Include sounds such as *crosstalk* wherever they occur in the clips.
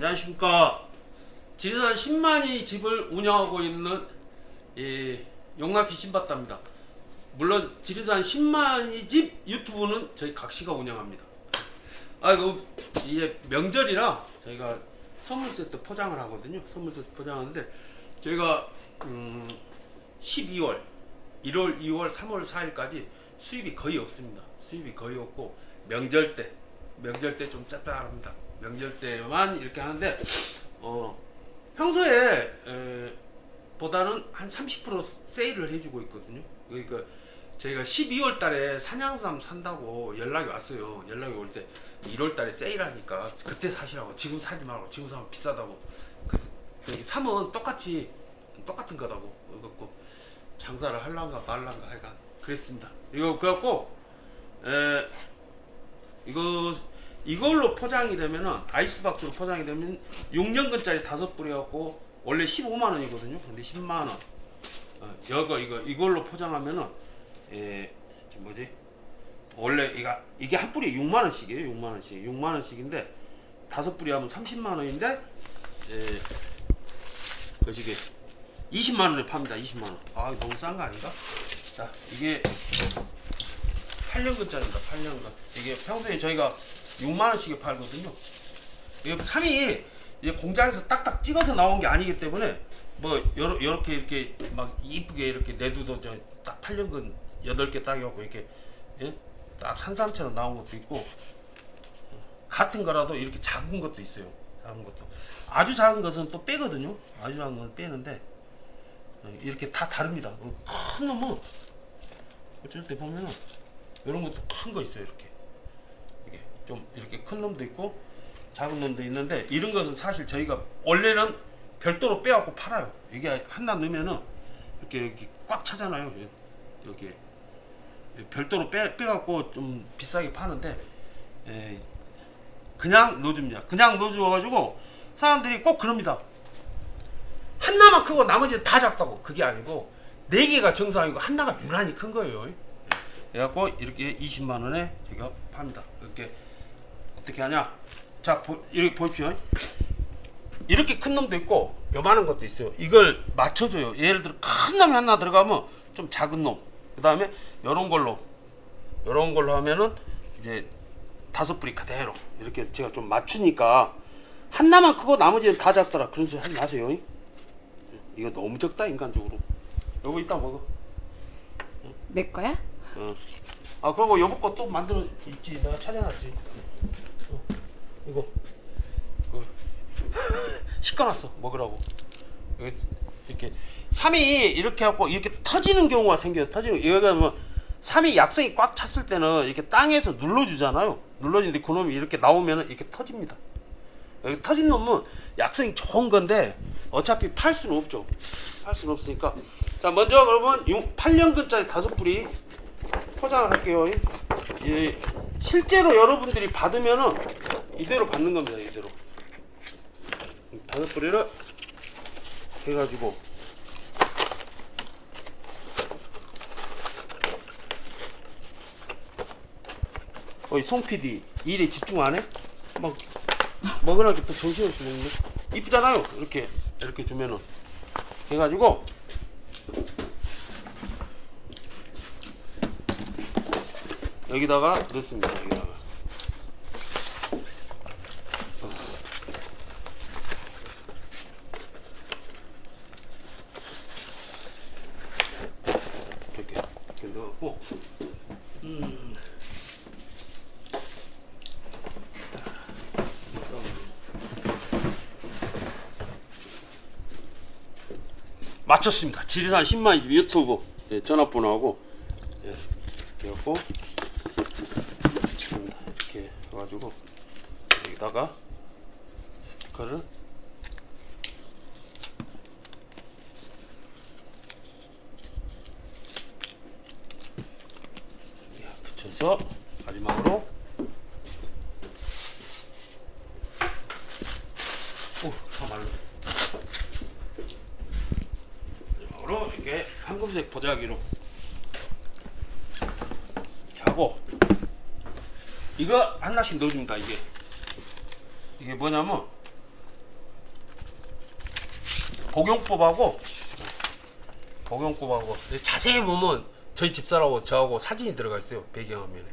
안녕하십니까. 지리산 10만이 집을 운영하고 있는 이 용락기 신바다입니다. 물론 지리산 10만이 집 유튜브는 저희 각시가 운영합니다. 아 이거 이게 명절이라 저희가 선물 세트 포장을 하거든요. 선물 세트 포장하는데 저희가 음 12월, 1월, 2월, 3월, 4일까지 수입이 거의 없습니다. 수입이 거의 없고 명절 때, 명절 때 좀 짭짤합니다. 명절 때만 이렇게 하는데 어 평소에 에, 보다는 한 30% 세일을 해주고 있거든요. 그러니까 저희가 12월 달에 산양삼 산다고 연락이 왔어요. 연락이 올 때 1월 달에 세일하니까 그때 사시라고 지금 사지 말고 지금 사면 비싸다고. 그, 저기 삼은 똑같이 똑같은 거다고. 그래갖고 장사를 할란가 말란가 하여간 그랬습니다. 이거 그래갖고 에, 이거 이걸로 포장이 되면은 아이스박스로 포장이 되면 6년근짜리 다섯 뿌려갖고 원래 15만 원이거든요. 근데 10만 원. 어, 이거 이거 이걸로 포장하면은 에, 저 뭐지? 원래 이거 이게 한 뿌리에 6만 원씩이에요. 6만 원씩. 6만 원씩인데 다섯 뿌리 하면 30만 원인데 에, 거시기 20만 원에 팝니다. 20만 원. 아 너무 싼 거 아닌가? 자 이게 8년근짜리입니다. 8년근. 이게 평소에 저희가 6만 원씩에 팔거든요. 이게 3이 이제 공장에서 딱딱 찍어서 나온 게 아니기 때문에 뭐 요렇게 이렇게 막 이쁘게 이렇게 내두도 저딱 8년근 8개 딱 해갖고 이렇게 예? 딱 산삼처럼 나온 것도 있고 같은 거라도 이렇게 작은 것도 있어요. 작은 것도. 아주 작은 것은 또 빼거든요. 아주 작은 건 빼는데 어, 이렇게 다 다릅니다. 어, 큰 놈은 어쩔 때 보면은 이런 것도 큰 거 있어요. 이렇게 좀 이렇게 큰 놈도 있고 작은 놈도 있는데 이런 것은 사실 저희가 원래는 별도로 빼갖고 팔아요. 이게 하나 넣으면은 이렇게, 이렇게 꽉 차잖아요. 여기 별도로 빼 빼갖고 좀 비싸게 파는데 에, 그냥 넣어줍니다. 그냥 넣어줘가지고 사람들이 꼭 그럽니다. 하나만 크고 나머지는 다 작다고 그게 아니고 네 개가 정상이고 하나가 유난히 큰 거예요. 그래갖고 이렇게 20만 원에 제가 팝니다. 이렇게 어떻게 하냐? 자, 보, 이렇게 보십시오. 이렇게 큰 놈도 있고 요만한 것도 있어요. 이걸 맞춰줘요. 예를 들어 큰 놈이 하나 들어가면 좀 작은 놈. 그 다음에 요런 걸로 요런 걸로 하면은 이제 다섯 뿌리 그대로 이렇게 제가 좀 맞추니까 하나만 크고 나머지는 다 작더라. 그런 소리 하지 마세요. 이거 너무 적다 인간적으로. 요거 이따 먹어. 내 거야? 어. 아 그리고 여보 거또 만들어 있지 내가 찾아놨지 어, 이거. *laughs* 이거 시켜놨어 먹으라고. 여기 이렇게 삼이 이렇게 하고 이렇게 터지는 경우가 생겨요. 터지는 여기가 뭐 삼이 약성이 꽉 찼을 때는 이렇게 땅에서 눌러주잖아요. 눌러주는데 그놈이 이렇게 나오면은 이렇게 터집니다. 여기 터진 놈은 약성이 좋은 건데 어차피 팔 수는 없죠. 팔 수는 없으니까. 자 먼저 그러면 8년근짜리 다섯 뿌리 포장을 할게요. 예, 실제로 여러분들이 받으면은 이대로 받는 겁니다. 이대로 다섯 뿌리를 해가지고 어이 송 PD 일에 집중 안 해? 막 먹으라고 또 정신없이 먹네. 이쁘잖아요. 이렇게 이렇게 주면은 해가지고 여기다가 넣습니다. 여기다가. 이렇게 넣고 음. 마쳤습니다. 지리산 10만이 유튜브 예, 전화번호하고 예, 그래갖고 이렇게 해가지고 여기다가 스티커를 붙여서 마지막으로. 오, 정말로. 마지막으로 이렇게 황금색 보자기로 하고. 이거 하나씩 넣어줍니다 이게. 이게 뭐냐면 복용법하고 복용법하고. 자세히 보면 저희 집사람하고 저하고 사진이 들어가 있어요 배경화면에.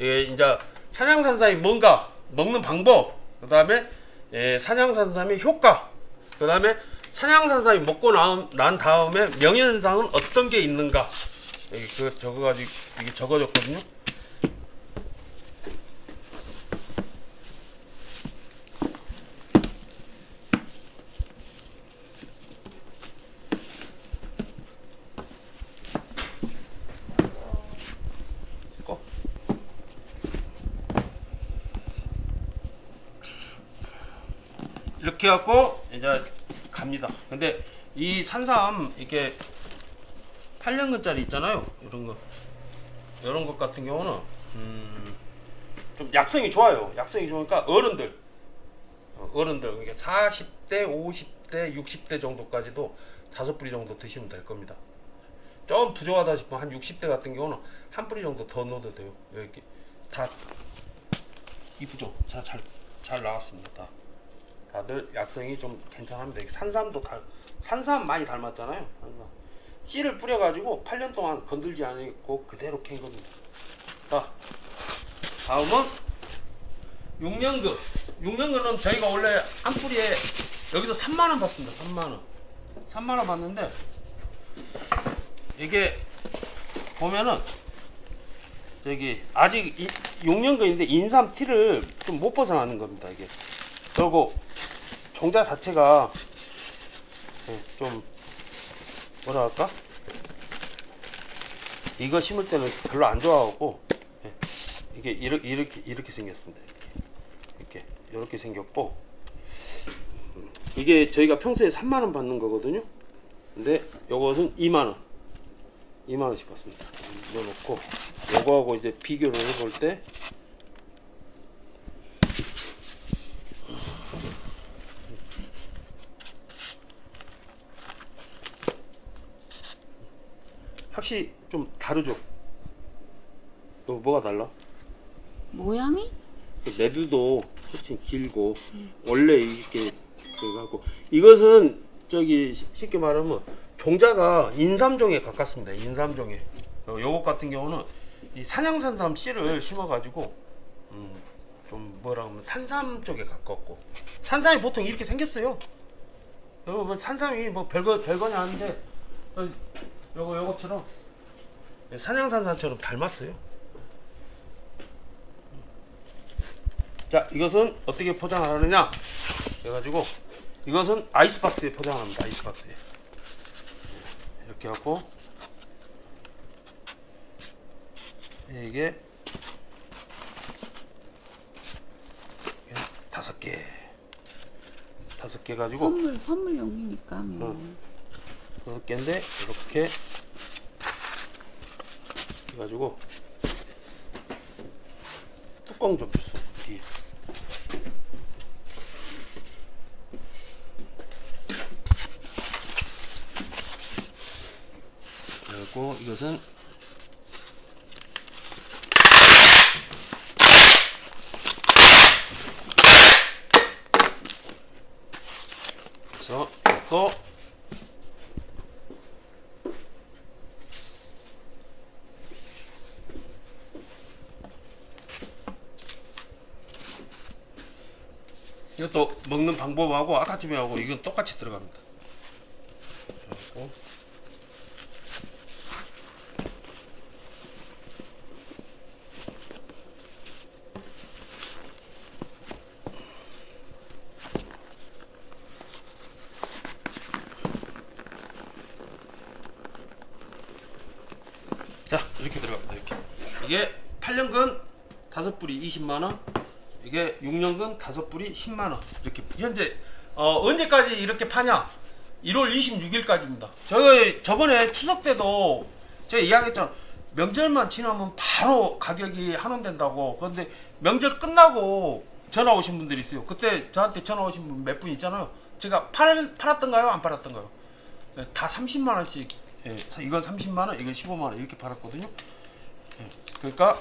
예, 이제 산양산삼이 뭔가 먹는 방법 그 다음에 예, 산양산삼의 효과 그 다음에 산양산삼이 먹고 나, 난 다음에 명현상은 어떤 게 있는가. 여기 그 적어가지고 이게 적어졌거든요 이렇게 갖고 이제 갑니다. 근데 이 산삼 이렇게 8년근짜리 있잖아요. 이런 거 이런 것 같은 경우는 음, 좀 약성이 좋아요. 약성이 좋으니까 어른들 어, 어른들 그러니까 40대, 50대, 60대 정도까지도 다섯 뿌리 정도 드시면 될 겁니다. 좀 부족하다 싶으면 한 60대 같은 경우는 한 뿌리 정도 더 넣어도 돼요. 이렇게 다 이쁘죠? 잘잘잘 나왔습니다. 다. 다들 약성이 좀 괜찮합니다. 산삼도 달 산삼 많이 닮았잖아요. 산삼. 씨를 뿌려가지고 8년 동안 건들지 않고 그대로 캔 겁니다. 자, 다음은 6년근. 6년근은 저희가 원래 한 뿌리에 여기서 3만 원 받습니다. 3만 원. 3만 원 받는데 이게 보면은 저기 아직 6년근인데 인삼 티를 좀 못 벗어나는 겁니다. 이게 그리고 종자 자체가 예, 좀 뭐라 할까? 이거 심을 때는 별로 안 좋아하고 예, 이게 이렇게 이렇게 이렇게 생겼습니다. 이렇게 이렇게 생겼고 음, 이게 저희가 평소에 3만 원 받는 거거든요. 근데 요것은 2만 원, 2만 원씩 받습니다. 넣어놓고 요거하고 이제 비교를 해볼 때 확실히 좀 다르죠. 어, 뭐가 달라? 모양이? 그 매두도 훨씬 길고 원래 이렇게 그거 하고 이것은 저기 시- 쉽게 말하면 종자가 인삼종에 가깝습니다. 인삼종에. 어, 요것 같은 경우는 이 산양산삼 씨를 심어가지고 음, 좀 뭐라 하면 산삼 쪽에 가깝고 산삼이 보통 이렇게 생겼어요. 요거 뭐 산삼이 뭐 별거 별거냐 하는데 어, 요거 요거처럼 산양산삼처럼 닮았어요. 자 이것은 어떻게 포장을 하느냐 그래가지고 이것은 아이스박스에 포장합니다 아이스박스에 이렇게 하고 이게 다섯 개 다섯 개 가지고 선물 선물용이니까 뭐. 어. 다섯 개인데 이렇게 해가지고 뚜껑 좀 주세요 뒤에 그리고 이것은 그래서 이거 이것도 먹는 방법하고 아까쯤에하고 이건 똑같이 들어갑니다. 그리고 자 이렇게 들어갑니다. 이렇게 이게 8년근 다섯 뿌리 20만 원. 이게 6년근 다섯 뿌리 10만 원. 이렇게 현재 어, 언제까지 이렇게 파냐? 1월 26일까지입니다. 저희 저번에 추석 때도 제가 이야기했잖아. 명절만 지나면 바로 가격이 한원된다고. 그런데 명절 끝나고 전화 오신 분들이 있어요. 그때 저한테 전화 오신 분 몇 분 있잖아요. 제가 팔, 팔았던가요? 안 팔았던가요? 네, 다 30만 원씩. 예, 이건 30만 원, 이건 15만 원 이렇게 팔았거든요. 예, 그러니까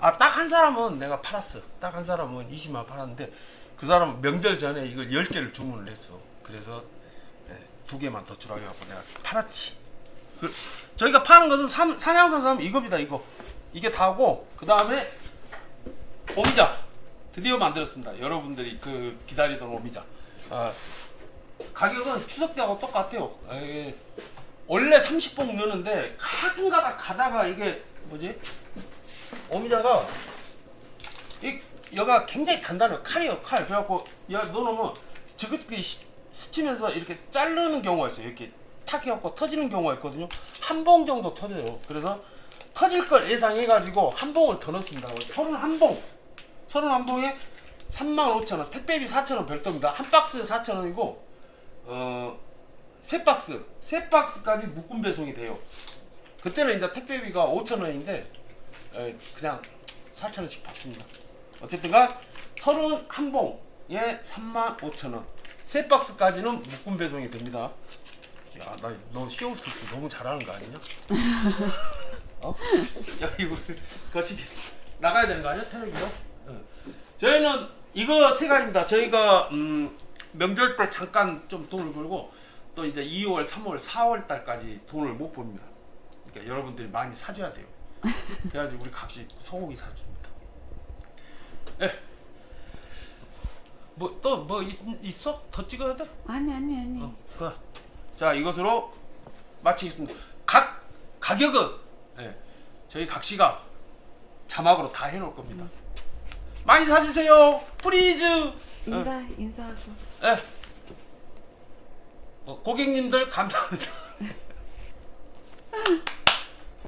아 딱 한 사람은 내가 팔았어. 딱 한 사람은 20만 원 팔았는데 그 사람은 명절 전에 이걸 10개를 주문을 했어. 그래서 예, 두 개만 더 주라고 해갖고 내가 팔았지. 그, 저희가 파는 것은 삼, 산양산 사면 이겁니다 이거. 이게 다고 그 다음에 오미자 드디어 만들었습니다. 여러분들이 그 기다리던 오미자. 아, 가격은 추석 때하고 똑같아요. 에이, 원래 30봉 넣는데 가끔가다 가다가 이게 뭐지? 오미자가 이 여가 굉장히 단단해요. 칼이에요, 칼. 그래갖고 야 넣어놓으면 저것들이 시- 스치면서 이렇게 자르는 경우가 있어요. 이렇게 탁 해갖고 터지는 경우가 있거든요. 한 봉 정도 터져요. 그래서 터질 걸 예상해가지고 한 봉을 더 넣습니다. 서른 한 봉. 서른 한 봉에 35,000원. 택배비 4,000원 별도입니다. 한 박스에 4,000원이고 어, 세 박스, 세 박스까지 묶음 배송이 돼요. 그때는 이제 택배비가 5,000원인데 그냥 4,000원씩 받습니다. 어쨌든간 31 봉에 35,000원. 세 박스까지는 묶음 배송이 됩니다. 야, 나너 쇼트 너무 잘하는 거 아니냐? *laughs* 어? 야, 이거 거시기 나가야 되는 거 아니야? 테레비로? 응. 저희는 이거 세 가지입니다. 저희가 음, 명절 때 잠깐 좀 돈을 벌고 또 이제 2월, 3월, 4월 달까지 돈을 못 벌입니다. 그러니까 여러분들이 많이 사줘야 돼요. *laughs* 그래야지 우리 각시 소고기 사줍니다. 예. 뭐 또 뭐 있어? 더 찍어야 돼? 아니 아니 아니. 어, 그. 자 이것으로 마치겠습니다. 각 가격은 예, 저희 각시가 자막으로 다 해놓을 겁니다. 많이 사주세요. 프리즈. 어, 인사 인사하고. 예. 어, 고객님들 감사합니다.